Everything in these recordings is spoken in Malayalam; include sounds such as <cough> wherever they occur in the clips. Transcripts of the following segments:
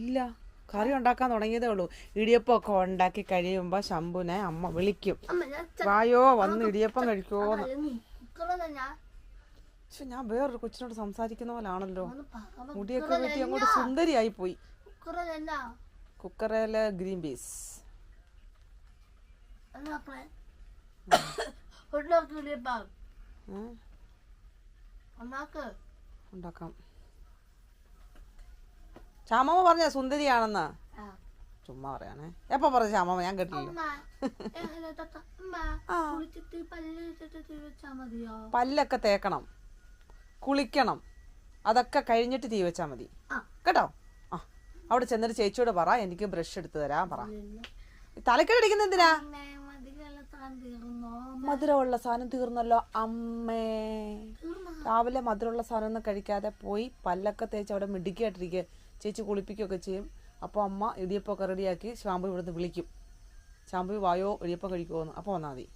ഇല്ല. കറി ഉണ്ടാക്കാൻ തുടങ്ങിയതേ ഉള്ളൂ. ഇടിയപ്പം ഒക്കെ ഉണ്ടാക്കി കഴിയുമ്പോൾ ശംഭുനെ അമ്മ വിളിക്കും. വായോ വന്ന് ഇടിയപ്പം കഴിക്കുമോന്ന് പക്ഷെ ഞാൻ വേറൊരു കൊച്ചിനോട് സംസാരിക്കുന്ന പോലാണല്ലോ. ആണല്ലോ മുടിയൊക്കെ വെട്ടി അങ്ങോട്ട് സുന്ദരിയായി പോയി. കുക്കറിലെ ഗ്രീൻ പീസ്. <coughs> ഉണ്ടാക്കാം. ശ്യാമമ്മ പറഞ്ഞ സുന്ദരിയാണെന്ന്. ചുമ്മാ പറയാനേ. എപ്പോ പറഞ്ഞു ശ്യാമമ്മ? ഞാൻ കേട്ടില്ല. പല്ലൊക്കെ തേക്കണം. കുളിക്കണം. അതൊക്കെ കഴിഞ്ഞിട്ട് തീ വെച്ചാൽ മതി. കേട്ടോ? ആ. അവിടെ ചെന്നിട്ട് ചേച്ചിയോട് പറ. എനിക്ക് ബ്രഷ് എടുത്തു തരാൻ പറ. തലക്കടിക്കുന്ന എന്തിനാ? മധുരമുള്ള സാധനം തീർന്നല്ലോ അമ്മേ. രാവിലെ മധുരമുള്ള സാധനം ഒന്നും കഴിക്കാതെ പോയി പല്ലൊക്കെ തേച്ച് അവിടെ മിടുക്കിയായിട്ടിരിക്കുക ചേച്ചി കുളിപ്പിക്കുകയൊക്കെ ചെയ്യും. അപ്പോൾ അമ്മ ഇടിയപ്പമൊക്കെ റെഡിയാക്കി ശാമ്പു ഇവിടുന്ന് വിളിക്കും. ശാമ്പു വായോ ഇടിയപ്പം കഴിക്കുമോന്ന് അപ്പോൾ വന്നാൽ മതി.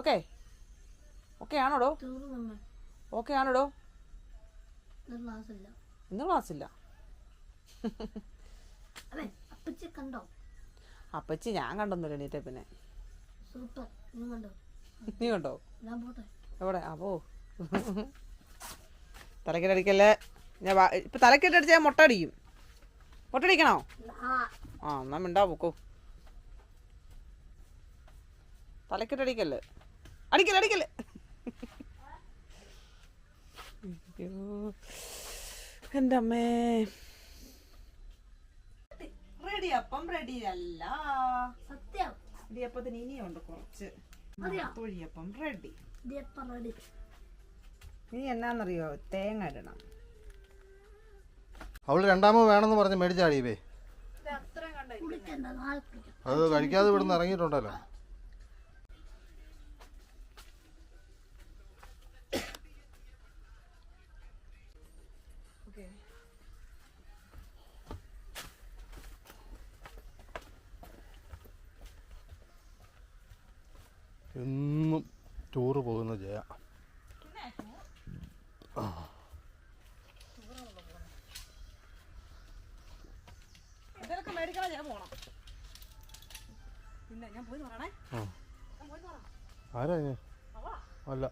ഓക്കെ? ഓക്കെ ആണോടോ? ഓക്കെ ആണോടോ? ഇന്ന് ക്ലാസ് ഇല്ല അപ്പച്ചി ഞാൻ കണ്ടൊന്നുമില്ല എണീറ്റ പിന്നെ നീ കണ്ടോ? എവിടെ? അപ്പോ തലക്കെട്ടടിക്കല്ലേ ഞാൻ ഇപ്പൊ തലക്കെട്ടടിച്ച് ഞാൻ മുട്ട അടിക്കും മുട്ട അടിക്കണോ ആ. ആ എന്നാ മിണ്ടാ പൊക്കോ. തലക്കെട്ടടിക്കല്ലേ? അടിക്കല്ലേ അടിക്കല്ലേ? അയ്യോ എന്റെ അമ്മേ. റെഡി അപ്പം റെഡി അല്ല. സത്യം. ഇടിയപ്പത്തിന് ഇനിയുണ്ട് കുറച്ച്. മതിയോ? തൊഴിയപ്പം റെഡി. ഇടിയപ്പം റെഡി. ഇനി എന്നാന്നറിയോ? തേങ്ങ ഇടണം. അവൾ രണ്ടാമത് വേണമെന്ന് പറഞ്ഞ് മേടിച്ചാടിയേ. അത് കഴിക്കാതെ ഇവിടുന്ന് ഇറങ്ങിയിട്ടുണ്ടല്ലോ. എന്നും ടൂറ് പോകുന്ന ജയ. ഇതൊക്കെ മേടിക്കണം ഞാൻ പോണം. പിന്നെ ഞാൻ പോയി പറയണേ. ആരാ അല്ല.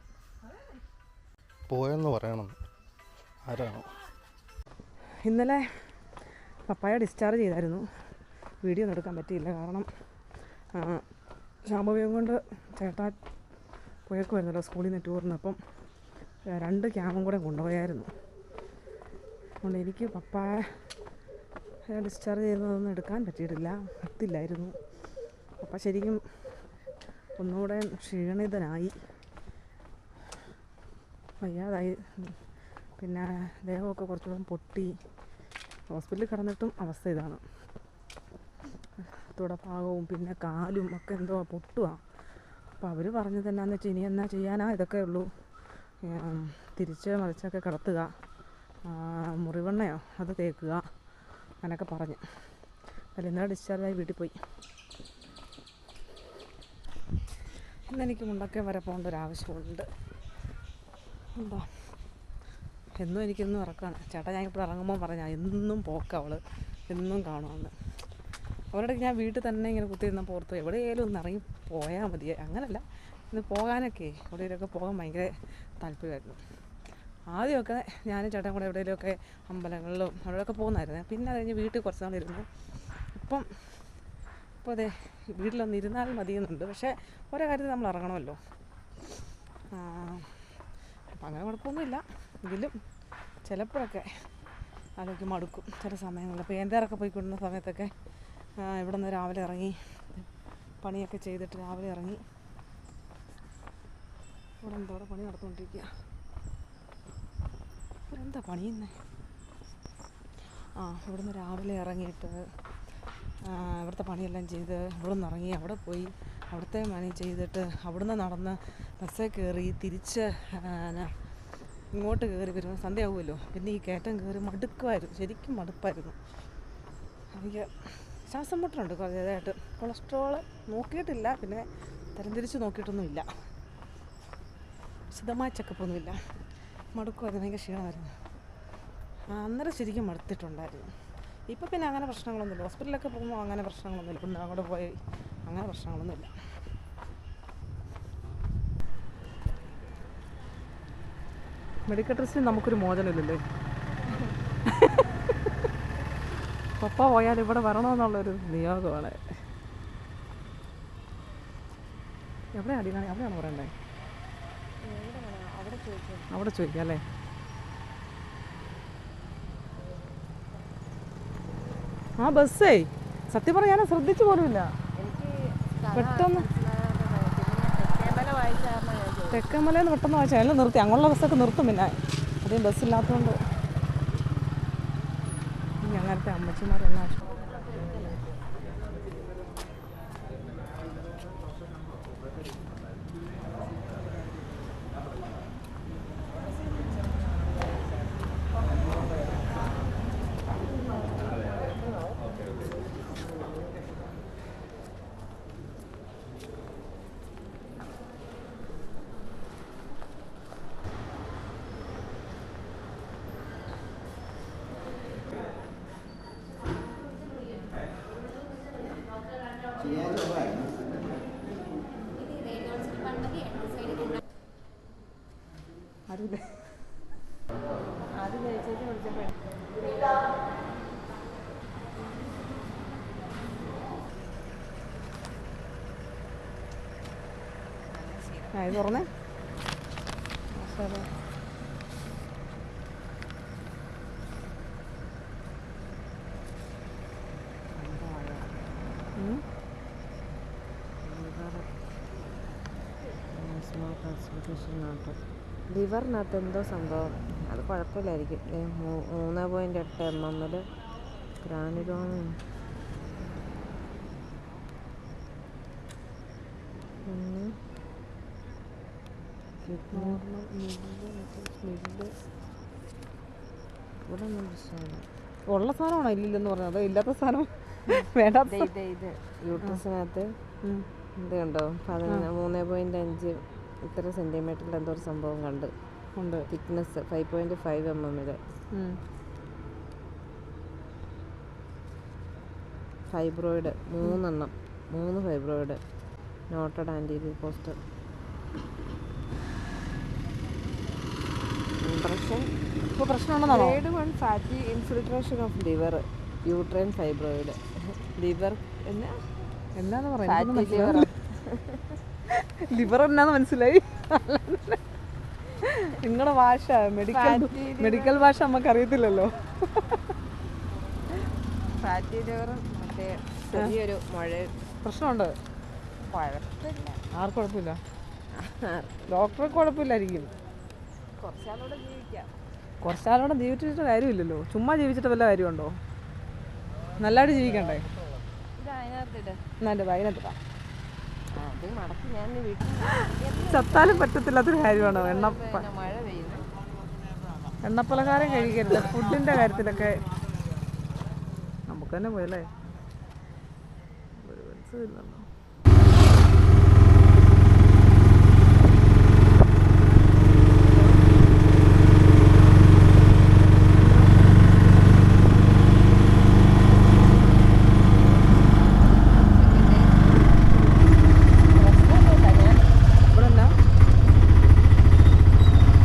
പോയെന്ന് പറയണം. ആരാണോ? ഇന്നലെ പപ്പായ ഡിസ്ചാർജ് ചെയ്തായിരുന്നു. വീഡിയോ ഒന്നും എടുക്കാൻ പറ്റിയില്ല. കാരണം ശാമ്പവ്യം കൊണ്ട് ചേട്ടാ പോയേക്കുമായിരുന്നല്ലോ സ്കൂളിൽ നിന്ന് ടൂറിന് അപ്പം രണ്ട് ക്യാമും കൂടെ കൊണ്ടുപോയായിരുന്നു. അതുകൊണ്ട് എനിക്ക് പപ്പായ ഡിസ്ചാർജ് ചെയ്തതൊന്നും എടുക്കാൻ പറ്റിയിട്ടില്ല. എത്തില്ലായിരുന്നു അപ്പം ശരിക്കും ഒന്നുകൂടെ ക്ഷീണിതനായി. വയ്യാതായി. പിന്നെ ദേഹമൊക്കെ കുറച്ചുകൂടെ പൊട്ടി. ഹോസ്പിറ്റലിൽ കിടന്നിട്ടും അവസ്ഥ ഇതാണ്. തുടഭാഗവും പിന്നെ കാലും ഒക്കെ എന്തോ പൊട്ടുക അപ്പോൾ അവർ പറഞ്ഞത് എന്നാന്ന് വെച്ചാൽ ഇനി എന്നാ ചെയ്യാനാ? ഇതൊക്കെ ഉള്ളൂ. തിരിച്ച് മറിച്ചൊക്കെ കിടത്തുക. മുറിവെണ്ണയോ? അത് തേക്കുക. അങ്ങനെയൊക്കെ പറഞ്ഞു. അല്ല ഇന്നലെ ഡിസ്ചാർജായി വീട്ടിൽ പോയി. ഇന്നെനിക്ക് മുണ്ടക്കെ വരെ പോകേണ്ട ഒരു ആവശ്യമുണ്ട്. എന്താ എന്നും എനിക്കെന്നും ഇറക്കാണ് ചേട്ടാ ഞാൻ ഇപ്പോൾ ഇറങ്ങുമ്പോൾ പറഞ്ഞ എന്നും പോക്ക അവൾ. എന്നും കാണുമെന്ന് അവരുടെ ഞാൻ വീട്ടിൽ തന്നെ ഇങ്ങനെ കുത്തിയിരുന്ന പുറത്ത് എവിടെയായാലും ഒന്ന് ഇറങ്ങി പോയാൽ മതി അങ്ങനല്ല. ഇന്ന് പോകാനൊക്കെ എവിടെയെങ്കിലുമൊക്കെ പോകാൻ ഭയങ്കര താല്പര്യമായിരുന്നു. ആദ്യമൊക്കെ ഞാനും ചേട്ടൻ കൂടെ എവിടെയെങ്കിലുമൊക്കെ അമ്പലങ്ങളിലും അവിടെയൊക്കെ പോകുന്നായിരുന്നു പിന്നെ അത് കഴിഞ്ഞ് വീട്ടിൽ കുറച്ച് നാളിരുന്നു ഇപ്പം ഇപ്പോൾ അതെ വീട്ടിലൊന്ന് ഇരുന്നാൽ മതിയെന്നുണ്ട്. പക്ഷേ ഓരോ കാര്യത്തിൽ നമ്മൾ ഇറങ്ങണമല്ലോ. അപ്പം അങ്ങനെ കുഴപ്പമൊന്നുമില്ല. എങ്കിലും ചിലപ്പോഴൊക്കെ ആലോചിക്കും മടുക്കും ചില സമയങ്ങളിൽ. അപ്പോൾ എന്തേറൊക്കെ പോയിക്കൊണ്ടിരുന്ന സമയത്തൊക്കെ ഇവിടെ നിന്ന് രാവിലെ ഇറങ്ങി പണിയൊക്കെ ചെയ്തിട്ട് രാവിലെ ഇറങ്ങി. ഇവിടെ എന്തോടെ പണി നടന്നുകൊണ്ടിരിക്കുക എന്താ പണിയുന്നേ ആ ഇവിടുന്ന് രാവിലെ ഇറങ്ങിയിട്ട് ഇവിടുത്തെ പണിയെല്ലാം ചെയ്ത് ഇവിടുന്ന് ഇറങ്ങി അവിടെ പോയി അവിടുത്തെ പണി ചെയ്തിട്ട് അവിടുന്ന് നടന്ന് ബസ്സിൽ കയറി തിരിച്ച് ഇങ്ങോട്ട് കയറി വരുമ്പോൾ സന്ധ്യയാവുമല്ലോ. പിന്നെ ഈ കയറ്റം കയറി മടുക്കുമായിരുന്നു ശരിക്കും മടുപ്പായിരുന്നു. എനിക്ക് ശ്വാസം മുട്ടലുണ്ട് കുറേതായിട്ട് കൊളസ്ട്രോൾ നോക്കിയിട്ടില്ല പിന്നെ തരംതിരിച്ച് നോക്കിയിട്ടൊന്നുമില്ല. വിശദമായ ചെക്കപ്പൊന്നുമില്ല. മടുക്കുമായിരുന്നു ഭയങ്കര ക്ഷീണമായിരുന്നു. അന്നേരം ശരിക്കും മടുത്തിട്ടുണ്ടായിരുന്നു. ഇപ്പം പിന്നെ അങ്ങനെ പ്രശ്നങ്ങളൊന്നുമില്ല. ഹോസ്പിറ്റലിലൊക്കെ പോകുമ്പോൾ അങ്ങനെ പ്രശ്നങ്ങളൊന്നുമില്ല. പിന്നെ അങ്ങോട്ട് പോയി അങ്ങനെ പ്രശ്നങ്ങളൊന്നുമില്ല. മെഡിക്കൽ ടെസ്റ്റിന് നമുക്കൊരു മോചനമില്ലല്ലേ? <laughs> പപ്പ പോയാൽ ഇവിടെ വരണമെന്നുള്ളൊരു നിയോഗമാണ്. എവിടെയാണ് അടിയാണ് അവിടെയാണ് പറയണ്ടേ? അവിടെ ചോദിക്കാം അല്ലേ? ആ ബസ്സേ. സത്യം പറയാൻ ശ്രദ്ധിച്ചു പോലുമില്ല. പെട്ടെന്ന് തെക്കമലയിൽ പെട്ടെന്ന് വായിച്ചാൽ എല്ലാം നിർത്തി. അങ്ങനെയുള്ള ബസ്സൊക്കെ നിർത്തും പിന്നെ. അധികം ബസ്സില്ലാത്തതുകൊണ്ട്. ഞങ്ങളുടെ അങ്ങനത്തെ അമ്മച്ചിമാരെന്നാ ഇത് തുറന്നേ. ലിവറിനകത്ത് എന്തോ സംഭവം. അത് കുഴപ്പമില്ലായിരിക്കും. മൂന്ന് പോയിന്റ് എട്ട് എം എമ്മിൽ ഗ്രാനുലോമ പിന്നെ നോർമൽ ഇവിടെ ഉള്ള സാധനമാണോ ഇല്ലില്ലെന്ന് പറഞ്ഞത്? ഇല്ലാത്ത സാധനം വേണ്ടാത്ത ഇത് ഇത് യൂട്രസിനകത്ത് ഇത് കണ്ടോ? പതിനൊന്ന് മൂന്ന് പോയിന്റ് അഞ്ച് ഇത്ര സെന്റിമീറ്ററിൽ എന്തോ ഒരു സംഭവം കണ്ട്. ഉണ്ട്. Thickness five point five M. Fibroid മൂന്നെണ്ണം. മൂന്ന് fibroid noted anterior posterior impression ഇപ്പോൾ പ്രശ്നമുണ്ടെന്നാണോ? Grade one fatty infiltration of liver uterine fibroid. Liver എന്നാ? എന്നാന്ന് പറയുന്നത് ലിവർ എന്നാന്ന് മനസ്സിലായി. നിങ്ങളുടെ ഭാഷ മെഡിക്കൽ മെഡിക്കൽ ഭാഷ നമുക്ക് അറിയത്തില്ലല്ലോ ഫാറ്റി ലിവർ മറ്റേ ചെറിയൊരു മുഴ പ്രശ്നമുണ്ട്. ആർക്കും കുഴപ്പമില്ല. ഡോക്ടർക്ക് കുഴപ്പമില്ലായിരിക്കും. കുറച്ചാളൂടെ കുറച്ചാളോടെ ജീവിച്ചിട്ട് കാര്യമില്ലല്ലോ. ചുമ്മാ ജീവിച്ചിട്ട് വല്ല കാര്യമുണ്ടോ? നല്ലതായിട്ട് ജീവിക്കണ്ടേ? <laughs> ചത്താലും പറ്റത്തില്ലാത്തൊരു കാര്യമാണോ? എണ്ണ എണ്ണപ്പലഹാരം കഴിക്കരുത്. ഫുഡിന്റെ കാര്യത്തിലൊക്കെ നമുക്ക് തന്നെ പോയല്ലേ ഒരു ഇവിടെ എന്നാ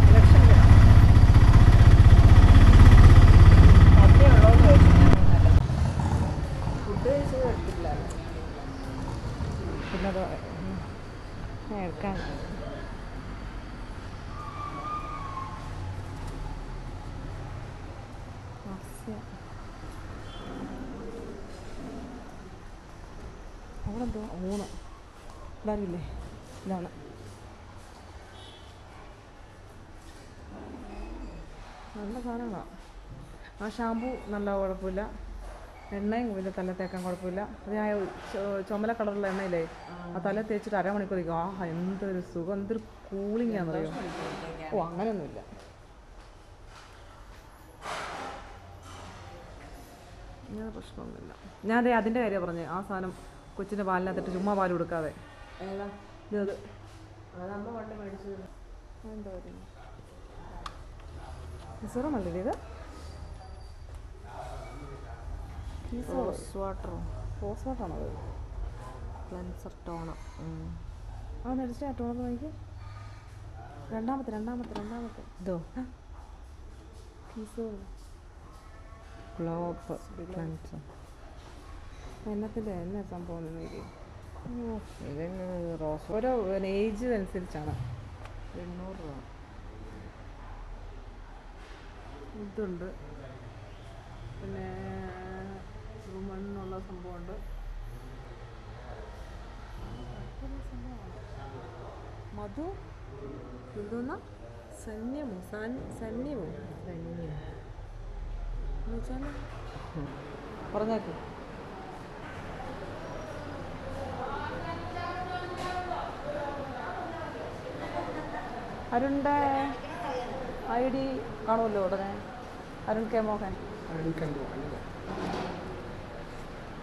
ഇലക്ഷന്റെ ഫുഡ് കഴിച്ചത് എടുത്തില്ല പിന്നെ അത് ഞാൻ എടുക്കാൻ മത്സ്യ. അവിടെ എന്തോ ഊണ് ഇതാരില്ലേ ഇതാണ് സാധനങ്ങളാണ് ആ ഷാമ്പു നല്ല കുഴപ്പമില്ല. എണ്ണയും ഇതിന്റെ തല തേക്കാൻ കുഴപ്പമില്ല. അത് ഞാൻ ചുമല കളറുള്ള എണ്ണയില്ലേ ആ തല തേച്ചിട്ട് അരമണിക്കൂർ ഇരിക്കും. ആഹാ എന്തൊരു സുഖം എന്തൊരു കൂളിംഗ് ആണെന്നറിയോ? ഓ അങ്ങനെയൊന്നുമില്ല. ഇങ്ങനെ പ്രശ്നമൊന്നുമില്ല. ഞാൻ അതേ അതിന്റെ കാര്യമാണ് പറഞ്ഞത്. ആ സാധനം കൊച്ചിന്റെ പാലിനകത്തിട്ട് ചുമ്മാ പാൽ കൊടുക്കാതെ. ഏതാ? ഇത് അത്. അമ്മ കൊണ്ട് മേടിച്ചത്. എന്തോ ഇത്? റോസ് വാട്ടറോ റോസ് വാട്ടറാണോ അത് ക്ലെൻസർ ടോണർ ആ നടിച്ച ആ ടോണർ നോക്കി. രണ്ടാമത്തെ രണ്ടാമത്തെ രണ്ടാമത്തെ. ഇതോ? പീസ് ഗ്ലോബ് ക്ലെൻസർ എന്നത്തിന്റെ എന്നാ സംഭവം ഇതിന് റോസ്? ഓരോ ഏജ് അനുസരിച്ചാണ്. എണ്ണൂറ് രൂപ. ഇതുണ്ട്. പിന്നെ മണ്ണുള്ള സംഭവമുണ്ട്. മധു എന്തോന്നാ സന്യമോ സന്യമോ സന്യം പറഞ്ഞേക്ക്. അരുണിന്റെ ഐ ഡി കാണുമല്ലോ ഉടനെ? അരുൺ കെ മോഹൻ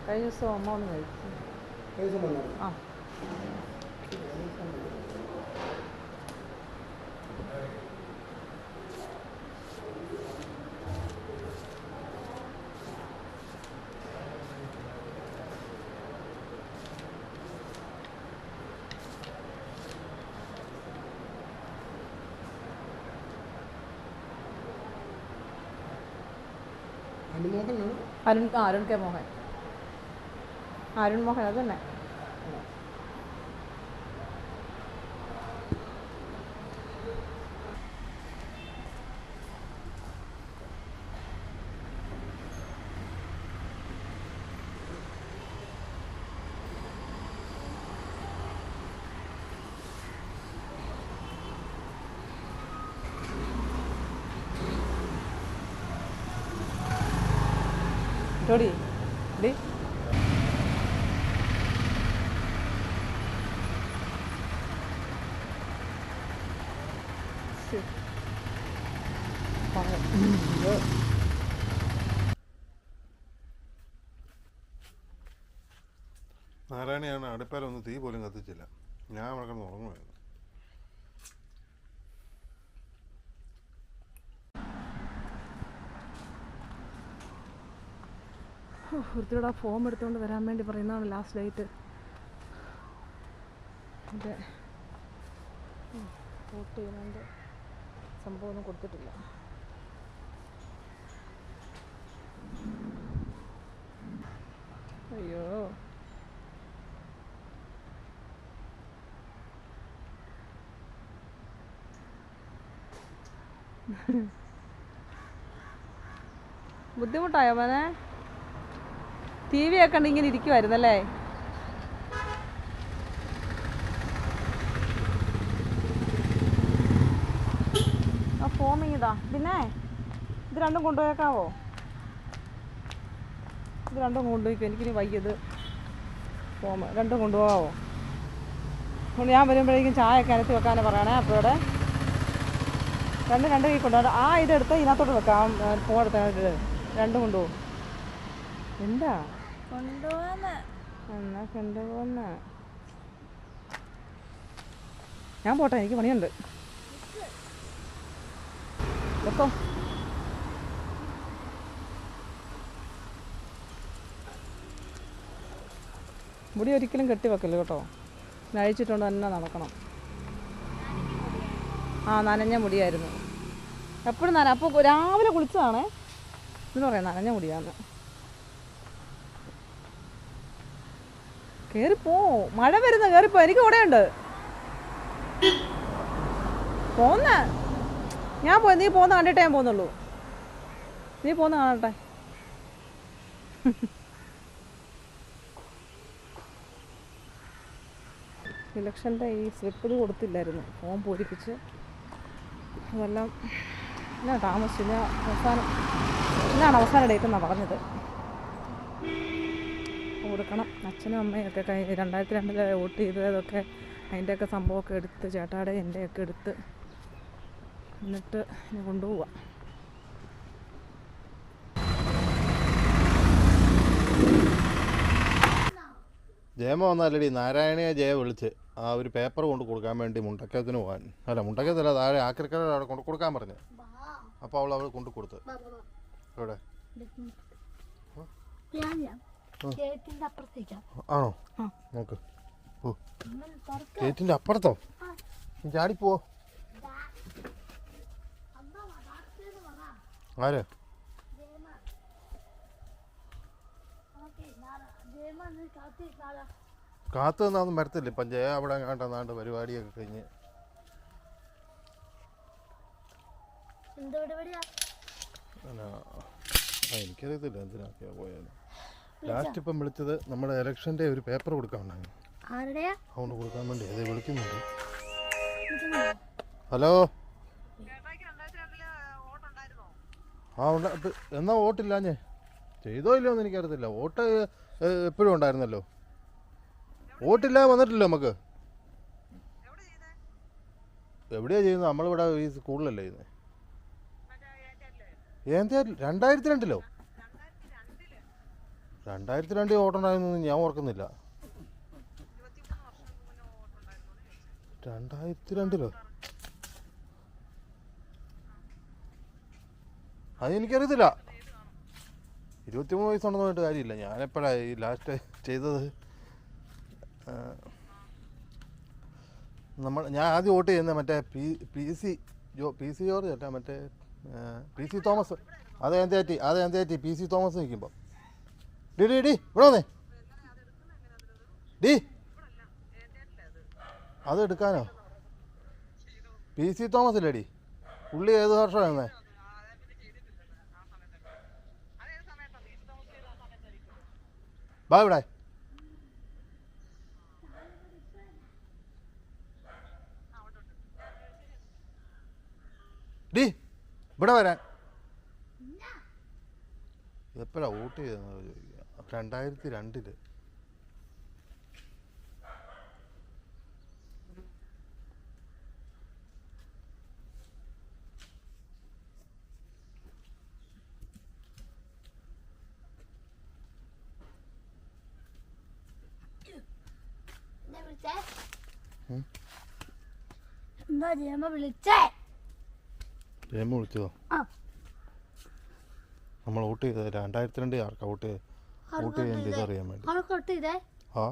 കഴിഞ്ഞ ദിവസം അമ്മ ഒന്ന് കഴിച്ചു ആ അരുൺ ആ അരുൺ കെ മോഹൻ. അരുൺ മോഹൻ അത് ജോഡി ഡി നാരായണിയാണ് അടുപ്പയിലൊന്നും തീ പോലും കത്തിച്ചില്ല. ഞാൻ അവിടെ കിടന്ന് ഉറങ്ങുമായിരുന്നു ഒരുത്തിരിടാ ഫോം എടുത്തുകൊണ്ട് വരാൻ വേണ്ടി പറയുന്നതാണ് ലാസ്റ്റ് ഡേറ്റ് അതെ. വോട്ട് ചെയ്യുന്നതിന്റെ സംഭവമൊന്നും കൊടുത്തിട്ടില്ല. അയ്യോ. ബുദ്ധിമുട്ടായോ മോനെ? ടി വി ഒക്കെ ഇങ്ങനെ ഇരിക്കുമായിരുന്നല്ലേ ആ ഫോമിങ് ഇതാ പിന്നെ ഇത് രണ്ടും കൊണ്ടുപോയേക്കാവോ? ഇത് രണ്ടും കൊണ്ടുപോയിക്കും എനിക്കിനി വയ്യത് പോകാം രണ്ടും കൊണ്ടുപോകാമോ അതുകൊണ്ട് ഞാൻ വരുമ്പോഴേക്കും ചായ ഒക്കെ അനത്തി വെക്കാനേ പറയണേ അപ്പോൾ ഇവിടെ രണ്ട് രണ്ട് കൈ കൊണ്ടുപോകാം ആ ഇതെടുത്ത് ഇതിനകത്തോട്ട് വെക്കാം. എടുത്താൽ രണ്ടും കൊണ്ടുപോകും. എന്താ? എന്നാ കൊണ്ടുപോകുന്ന? ഞാൻ പോട്ടെ എനിക്ക് പണിയുണ്ട്. വെക്കോ. മുടി ഒരിക്കലും കെട്ടി. വെക്കല്ലോ കേട്ടോ നഴിച്ചിട്ടുണ്ട് തന്നെ നടക്കണം. ആ നനഞ്ഞ മുടിയായിരുന്നു. എപ്പോഴും നന അപ്പോൾ രാവിലെ കുളിച്ചതാണേ. എന്ന് പറയാം നനഞ്ഞ മുടിയാന്ന്. കയറിപ്പോ മഴ വരുന്ന കയറിപ്പോ എനിക്ക് കൂടെയുണ്ട് പോന്ന. ഞാൻ പോയി നീ പോന്ന കണ്ടിട്ടേ ഞാൻ പോന്നുള്ളൂ നീ പോന്ന കാണട്ടെ. ഇലക്ഷന്റെ ഈ സ്ലിപ്പ് ഇത് കൊടുത്തില്ലായിരുന്നു. ഫോം പൂരിപ്പിച്ച് അതെല്ലാം എന്നാ താമസിച്ചില്ല. അവസാനം എന്നാണ് അവസാന ഡേറ്റ് എന്നാണ് പറഞ്ഞത്? കൊടുക്കണം. അച്ഛനും അമ്മയൊക്കെ കൈ രണ്ടായിരത്തി രണ്ടിൽ വോട്ട് ചെയ്തതൊക്കെ അതിന്റെയൊക്കെ സംഭവമൊക്കെ എടുത്ത് ചേട്ടാടെ എന്റെയൊക്കെ എടുത്ത് എന്നിട്ട് കൊണ്ടുപോവാം. ജയമ വന്നാലടി. നാരായണിയെ ജയ വിളിച്ച്. ആ ഒരു പേപ്പർ കൊണ്ട് കൊടുക്കാൻ വേണ്ടി മുണ്ടക്കത്തിന് പോകാൻ. അല്ല മുണ്ടക്കയത്തല്ല താഴെ ആക്രിക്കര അവിടെ കൊണ്ട് കൊടുക്കാൻ പറഞ്ഞു അപ്പോൾ അവൾ അവൾ കൊണ്ട് കൊടുത്ത്. എവിടെ? ഗേറ്റിന്റെ ആണോ? നോക്ക്. ഗേറ്റിന്റെ അപ്പുറത്തോ? ചാടിപ്പോ ആര് ജയമ ഓക്കെ ജയമ നീ കാത്തിരുന്നാളാ കാത്തു നിന്നൊന്നും വരത്തില്ല. ഇപ്പം ജയ അവിടെ കണ്ടെന്നാണ്ട് നാണ്ട് പരിപാടിയൊക്കെ കഴിഞ്ഞ്. എനിക്കറിയത്തില്ല എന്തിനാക്കിയാ പോയാലും ലാസ്റ്റ് ഇപ്പം വിളിച്ചത് നമ്മുടെ ഇലക്ഷന്റെ ഒരു പേപ്പർ കൊടുക്കാനുണ്ടായിരുന്നു ആരുടെയാ? അതുകൊണ്ട് കൊടുക്കാൻ വേണ്ടി അതേ വിളിക്കുന്നുണ്ട്. വിളിക്കുന്നുണ്ടോ? ഹലോ? ആ ഉണ്ട്. എന്നാ വോട്ടില്ല ഞാൻ ചെയ്തോ ഇല്ലയോ എന്ന് എനിക്കറിയത്തില്ല. വോട്ട് എപ്പോഴും ഉണ്ടായിരുന്നല്ലോ. വോട്ടില്ല വന്നിട്ടില്ല നമുക്ക്. എവിടെയാ ചെയ്യുന്നത്? നമ്മളിവിടെ ഈ സ്കൂളിലല്ലേ ചെയ്യുന്നത്. എന്താ രണ്ടായിരത്തി രണ്ടിലോ? രണ്ടായിരത്തി രണ്ടിൽ ഓട്ടുണ്ടായിരുന്നു ഞാൻ ഓർക്കുന്നില്ല. രണ്ടായിരത്തി രണ്ടിലോ? അത് എനിക്കറിയത്തില്ല. ഇരുപത്തിമൂന്ന് വയസ്സുണ്ടെന്ന് പറഞ്ഞിട്ട് കാര്യമില്ല. ഞാനെപ്പോഴാണ് ഈ ലാസ്റ്റ് ചെയ്തത്? നമ്മൾ ഞാൻ ആദ്യം വോട്ട് ചെയ്യുന്നത് മറ്റേ പി പി സി ജോ പി സി ജോർജ് അല്ല മറ്റേ പി സി തോമസ്. അത് എന്തേറ്റി അത് എന്തേറ്റി പി സി തോമസ് നിൽക്കുമ്പോൾ ഡി ഡി ഡി ഇവിടെ വന്നേ. ഡി. അത് എടുക്കാനോ? പി സി തോമസ് അല്ലേ ഡി? പുള്ളി ഏത് വർഷമാണ് ബാ ഇവിടെ. ഡി ഇവിടെ വരാൻ. എപ്പോഴാ വോട്ട് ചെയ്തെന്ന് ചോദിക്കുക രണ്ടായിരത്തി രണ്ടിൽ. എന്താ ജയമ വിളിച്ചേ? ജയമ വിളിച്ചതോ? നമ്മൾ വോട്ട് ചെയ്തത് രണ്ടായിരത്തി രണ്ട് ആർക്കാ വോട്ട് ചെയ്ത്? വോട്ട് ചെയ്യാൻ ചെയ്ത്? അറിയാൻ വേണ്ടി. ആ.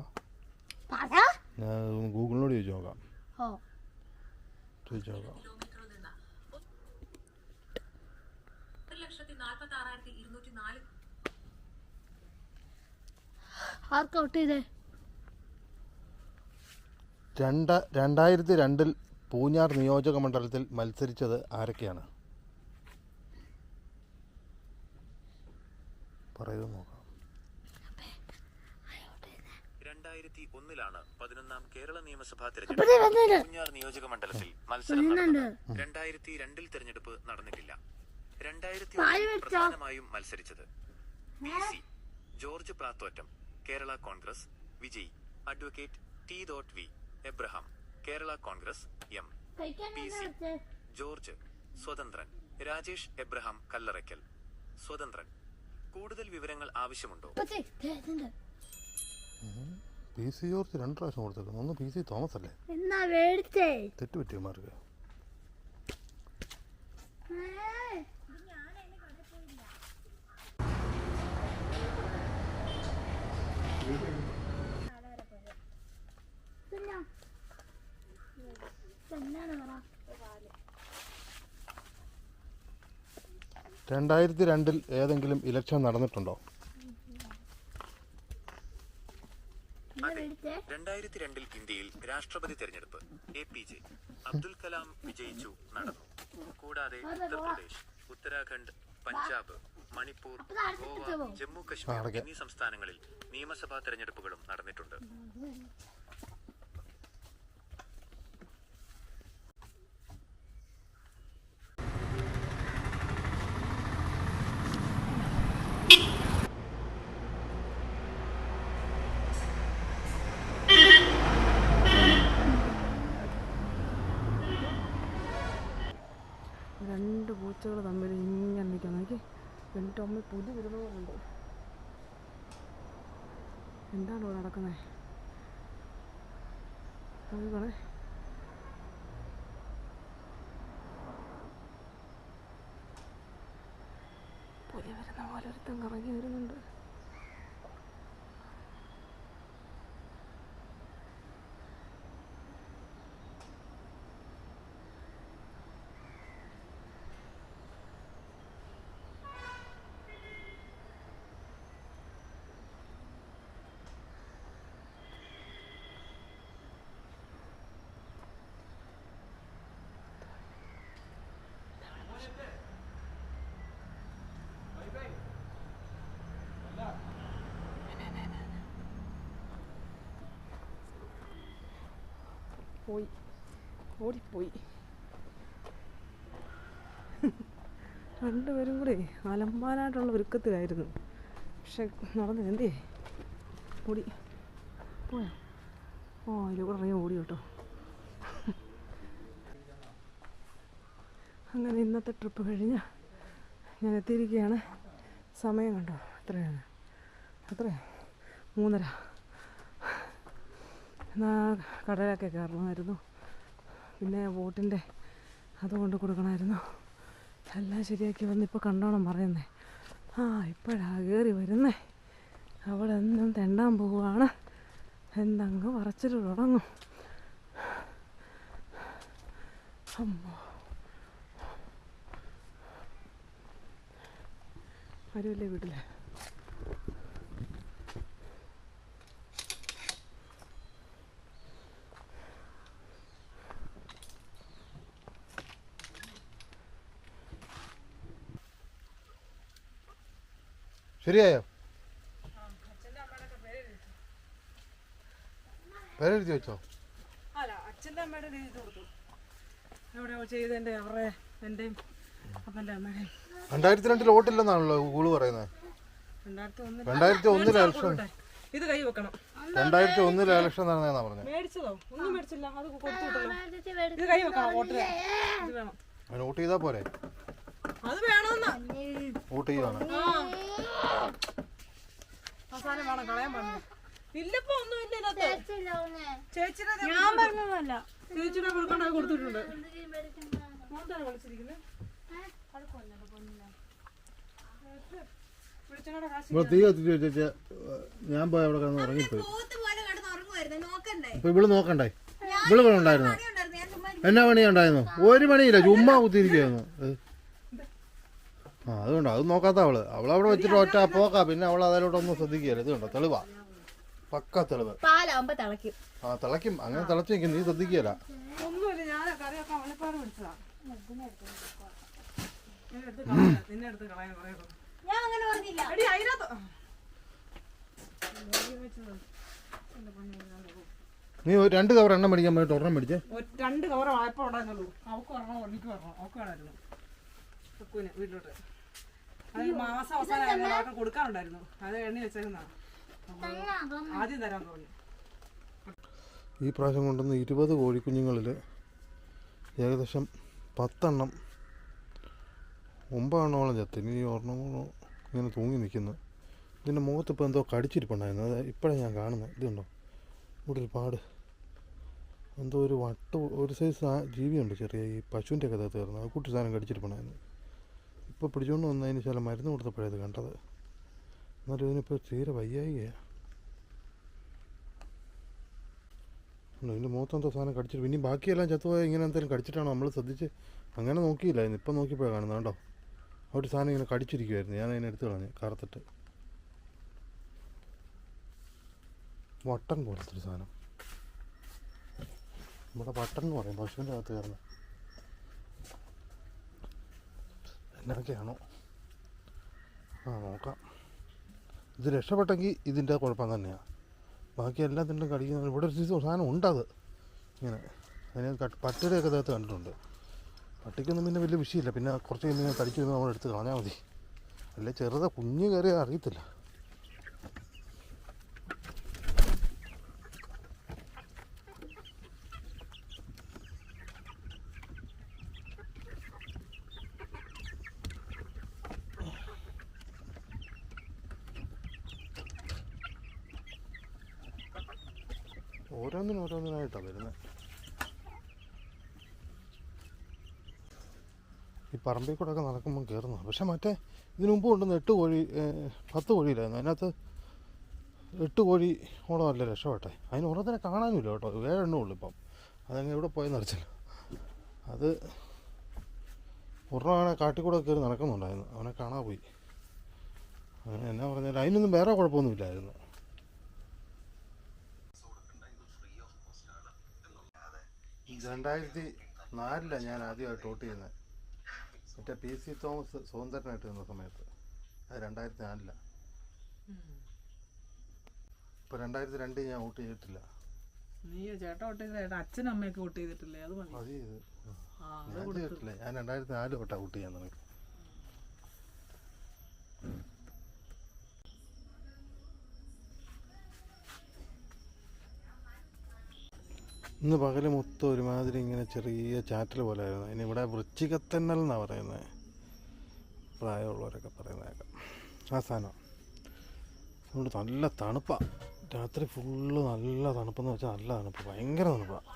ഞാൻ ഗൂഗിളിനോട് ചോദിച്ചു നോക്കാം. ചോദിച്ചു നോക്കാം. ആർക്കാ വോട്ട് ചെയ്തേ? രണ്ട് രണ്ടായിരത്തി രണ്ടിൽ പൂഞ്ഞാർ നിയോജക മണ്ഡലത്തിൽ മത്സരിച്ചത് ആരൊക്കെയാണ്? പറയുന്നത് നോക്കാം. രണ്ടായിരത്തി ഒന്നിലാണ് പതിനൊന്നാം കേരള നിയമസഭാ തെരഞ്ഞെടുപ്പ്. പൂഞ്ഞാർ നിയോജക മണ്ഡലത്തിൽ മത്സരം നടന്നത് രണ്ടായിരത്തി രണ്ടിൽ തെരഞ്ഞെടുപ്പ് നടന്നിട്ടില്ല. രണ്ടായിരത്തി പ്രധാനമായും മത്സരിച്ചത് George പ്രാത്തോറ്റം Kerala Congress Vijay advocate T dot V Abraham. Kerala Congress M. P. C. George സ്വതന്ത്രൻ. Rajesh Abraham Kallarakkal. സ്വതന്ത്രൻ. കൂടുതൽ വിവരങ്ങൾ ആവശ്യമുണ്ടോ? പി. സി. ജോർജ് രണ്ട് പ്രാവശ്യം കൊടുത്തേക്കുന്നു ഒന്ന് പി. സി. തോമസ് അല്ലേ? എന്നാ തെറ്റ് പറ്റിയമാർക്ക് ഏയ്. പിന്നെ? എന്നാണ് പറ രണ്ടായിരത്തി രണ്ടിൽ ഏതെങ്കിലും ഇലക്ഷൻ നടന്നിട്ടുണ്ടോ? രണ്ടായിരത്തി രണ്ടിൽ ഇന്ത്യയിൽ രാഷ്ട്രപതി തെരഞ്ഞെടുപ്പ് A P J Abdul Kalam വിജയിച്ചു നടന്നു. കൂടാതെ ഉത്തർപ്രദേശ് ഉത്തരാഖണ്ഡ് പഞ്ചാബ് മണിപ്പൂർ ഗോവ ജമ്മു കശ്മീർ എന്നീ സംസ്ഥാനങ്ങളിൽ നിയമസഭാ തെരഞ്ഞെടുപ്പുകളും നടന്നിട്ടുണ്ട് രണ്ട് പൂച്ചകൾ തമ്മിൽ ഇങ്ങനെ നിൽക്കുന്നു എനിക്ക് എന്റെ അമ്മ പുലി വരുന്നതുകൊണ്ട് എന്താണ് ഇവിടെ നടക്കുന്നത് നോക്കിക്കോണേ പുലി വരുന്ന പോലെ ഒരുത്തൻ കറങ്ങി വരുന്നുണ്ട്. പോയി ഓടിപ്പോയി <laughs> രണ്ടുപേരും കൂടെ അലമ്പാനായിട്ടുള്ള ഒരുക്കത്തിലായിരുന്നു. പക്ഷെ നടന്നു എന്തേ ഓടി. പോയാ? ഓ അതിൽ കൂടെ ഇറങ്ങി ഓടി കേട്ടോ <laughs> അങ്ങനെ ഇന്നത്തെ ട്രിപ്പ് കഴിഞ്ഞ ഞാൻ എത്തിയിരിക്കുകയാണ് സമയം കണ്ടോ? എത്രയാണ്? എത്രയാണ് മൂന്നര. കടലൊക്കെ കയറണമായിരുന്നു. പിന്നെ ബോട്ടിന്റെ അത് കൊണ്ട് കൊടുക്കണമായിരുന്നു. എല്ലാം ശരിയാക്കി വന്ന് ഇപ്പോൾ കണ്ടോണം പറയുന്നേ. ആ ഇപ്പോഴാ കയറി വരുന്നേ. അവിടെ എന്നും തെണ്ടാൻ പോവുകയാണ്. എന്തങ്ങ് പറച്ചിട്ട് തുടങ്ങും. അമ്മോ. ആരുമല്ലേ വീട്ടിൽ? ശരിയായോ? പേരെഴുതി വെച്ചോ. അല്ല അച്ഛന്റെ അമ്മയുടെ എഴുതി കൊടുത്തു. എവിടെയോ ചെയ്തതിന്റെ അവരുടെ എന്റെയും അപ്പന്റെ അമ്മയുടെയും. രണ്ടായിരത്തി രണ്ടിൽ വോട്ടില്ലെന്നാണല്ലോ ഗൂഗിൾ പറയുന്നത് രണ്ടായിരത്തി ഒന്നിൽ ഒന്നിലെ ഇലക്ഷൻ ഇത് കൈ വെക്കണം. രണ്ടായിരത്തി ഒന്നിലെ ഇലക്ഷൻ നടന്നതെന്നാ പറഞ്ഞത് മേടിച്ചതോ? ഒന്നും മേടിച്ചില്ല. അത് കൊടുത്തു വിട്ടല്ലോ. ഇത് കൈ വെക്കണം വോട്ട് ഇത് വേണം. വോട്ട് ചെയ്താൽ പോരെ? അത് വേണമെന്നാ. വോട്ട് ചെയ്യുവാണ് അവസാനം വേണം കളയാൻ പറഞ്ഞു. ഇല്ലപ്പോ ഒന്നും ഇല്ല ഇതിനകത്ത്. ചേച്ചിയില്ല ഒന്നേ. ചേച്ചിയുടെ ഞാൻ പറഞ്ഞതല്ല. ചേച്ചിയുടെ കൊടുക്കണ്ട കൊടുത്തിട്ടുണ്ട്. മോന്താണ് ഇവിടെ തീ കത്തിച്ച് വെച്ചാ ഞാൻ പോയ അവിടെ കിടന്ന് ഉറങ്ങിപ്പോയി. ഇപ്പൊ ഇവൾ നോക്കണ്ടേ? ഇവൾ ഇവിടെ ഉണ്ടായിരുന്നു എന്നാ പണി ഉണ്ടായിരുന്നു? ഒരു പണിയില്ല ചുമ്മാ കുത്തിയിരിക്കുന്നു ആ അതുകൊണ്ട് അത് നോക്കാത്ത അവൾ. അവളവിടെ വെച്ചിട്ട് ഒറ്റ പോക്കാ. പിന്നെ അവൾ അതിലോട്ടൊന്നും ശ്രദ്ധിക്കുകയല്ല. ഇത് കണ്ടോ തെളിവാ. പക്ക തെളിവ്. പാലാവുമ്പോ ആ തിളയ്ക്കും. അങ്ങനെ തിളച്ചു നിൽക്കും. നീ ശ്രദ്ധിക്കുകയല്ല. ഒന്നുമില്ല ഞാൻ വിളിച്ചതാ നിന്നെ എടുത്ത് കളയാൻ നിന്നെ എടുത്ത് കളയാൻ പറയുന്നു ഞാൻ അങ്ങനെ പറഞ്ഞില്ല. എടി അതിനകത്ത് നീ രണ്ട് കവർ എണ്ണ മേടിക്കാൻ പോയിട്ട് ഒരെണ്ണം മേടിച്ചേ? രണ്ട് കവർ വായ്പ ഉണ്ടായിരുന്നുള്ളൂ. അവൾക്ക് വരണം എനിക്ക് വരണം അവൾക്ക് വേണമായിരുന്നു. വീട്ടിലോട്ട്. അത് മാസം അവസാനം അവർക്ക് കൊടുക്കാറുണ്ടായിരുന്നു അത് എണ്ണി വെച്ചേക്കുന്നതാണ് ആദ്യം തരാൻ പറഞ്ഞു ഈ പ്രാവശ്യം കൊണ്ടുവന്ന ഇരുപത് കോഴിക്കുഞ്ഞുങ്ങളിൽ ഏകദേശം പത്തെണ്ണം ഒമ്പതെണ്ണോളം ചത്ത്. ഇനി ഒരെണ്ണം ഇങ്ങനെ തൂങ്ങി നിൽക്കുന്നു. ഇതിന്റെ മുഖത്ത് ഇപ്പോൾ എന്തോ കടിച്ചിരിപ്പുണ്ടായിരുന്നു. അത് ഇപ്പോഴാണ് ഞാൻ കാണുന്നത്. ഇതുണ്ടോ? ഇവിടെ ഒരു പാട്. എന്തോ ഒരു വട്ട് ഒരു സൈസ് ആ ജീവിയുണ്ട് ചെറിയ ഈ പശുവിന്റെ ഒക്കെ അകത്ത് കയറുന്നത്. ആ കുട്ടി സാധനം കടിച്ചിരിപ്പുണ്ടായിരുന്നു. ഇപ്പോൾ പിടിച്ചുകൊണ്ട് വന്നതിന് ചില മരുന്ന് കൊടുത്തപ്പോഴേ ഇത് കണ്ടത്. എന്നാലും ഇതിനിപ്പോൾ തീരെ വയ്യായികയാണ് ഇതിന്റെ മൂത്തെന്തോ സാധനം കടിച്ചിട്ട് പിന്നെ ബാക്കിയെല്ലാം ചത്തുപോയ ഇങ്ങനെ എന്തെങ്കിലും കടിച്ചിട്ടാണോ? നമ്മൾ ശ്രദ്ധിച്ച് അങ്ങനെ നോക്കിയില്ലായിരുന്നു ഇപ്പം നോക്കിയപ്പോഴാണ് കാണുന്നത് കേട്ടോ ഒരു സാധനം ഇങ്ങനെ കടിച്ചിരിക്കുമായിരുന്നു ഞാൻ അതിനെ എടുത്ത് കളഞ്ഞു കറുത്തിട്ട്. വട്ടം പോലത്തെ ഒരു സാധനം. നമ്മുടെ വട്ടം എന്ന് പറയും പശുവിന്റെ അകത്ത് കയറുന്നത് എന്നൊക്കെയാണോ ആ നോക്കാം. ഇത് രക്ഷപ്പെട്ടെങ്കിൽ ഇതിന്റെ കുഴപ്പം തന്നെയാണ് ബാക്കി എല്ലാത്തിന്റെ കടിക്കുന്ന ഇവിടെ ഒരു സാധനം ഉണ്ടത് ഇങ്ങനെ. അതിനെ പട്ടിയുടെയൊക്കെ അകത്ത് കണ്ടിട്ടുണ്ട്. പട്ടിക്കൊന്നും പിന്നെ വലിയ വിഷയമില്ല. പിന്നെ കുറച്ച് കഴിഞ്ഞ് കടിച്ചു നമ്മൾ എടുത്ത് കളഞ്ഞാൽ മതി. അല്ലെ? ചെറുത കുഞ്ഞ് കയറിയാൽ അറിയത്തില്ല. ഓരോന്നിനും ഓരോന്നിനായിട്ടാണ് വരുന്നത്. ഈ പറമ്പിൽ കൂടെ ഒക്കെ നടക്കുമ്പോൾ കയറുന്നു പക്ഷെ മറ്റേ ഇതിനു മുമ്പ് കൊണ്ടുവന്ന എട്ട് കോഴി പത്ത് കോഴിയിലായിരുന്നു അതിനകത്ത് എട്ട് കോഴി നല്ല രക്ഷപ്പെട്ടെ. അതിന് ഓരോന്നിനെ കാണാനുമില്ല കേട്ടോ. ഏഴെണ്ണേ ഉള്ളൂ ഇപ്പം. അതങ്ങ് എവിടെ പോയി അറിയിച്ചില്ല അത് ഒരെണ്ണമാണ് കാട്ടിക്കൂടെ കയറി നടക്കുന്നുണ്ടായിരുന്നു. അവനെ കാണാൻ പോയി. അങ്ങനെ എന്നാ പറഞ്ഞാൽ അതിനൊന്നും വേറെ കുഴപ്പമൊന്നുമില്ലായിരുന്നു. രണ്ടായിരത്തി നാലിലാണ് ഞാൻ ആദ്യമായിട്ട് വോട്ട് ചെയ്യുന്നത്. മറ്റേ പി സി തോമസ് സ്വതന്ത്രനായിട്ട് നിന്ന സമയത്ത്. അത് രണ്ടായിരത്തി നാലിലാണ് ഇപ്പൊ രണ്ടായിരത്തി രണ്ടിൽ ഞാൻ വോട്ട് ചെയ്തിട്ടില്ല. വോട്ട് ചെയ്ത അച്ഛനും അമ്മയൊക്കെ വോട്ട് അത് ഞാൻ ചെയ്തിട്ടില്ല. ഞാൻ രണ്ടായിരത്തി നാല് തൊട്ടാ വോട്ട് ചെയ്യാൻ തുടങ്ങി ഇന്ന് പകൽ മൊത്തം ഒരുമാതിരി ഇങ്ങനെ ചെറിയ ചാറ്റൽ പോലെ ആയിരുന്നു ഇനി ഇവിടെ വൃശ്ചികത്തന്നൽ എന്നാണ് പറയുന്നത് പ്രായമുള്ളവരൊക്കെ പറയുന്നതൊക്കെ ആ സാധനം. അതുകൊണ്ട് നല്ല തണുപ്പാണ് രാത്രി ഫുള്ള് നല്ല തണുപ്പെന്ന് വെച്ചാൽ നല്ല തണുപ്പ്. ഭയങ്കര തണുപ്പാണ്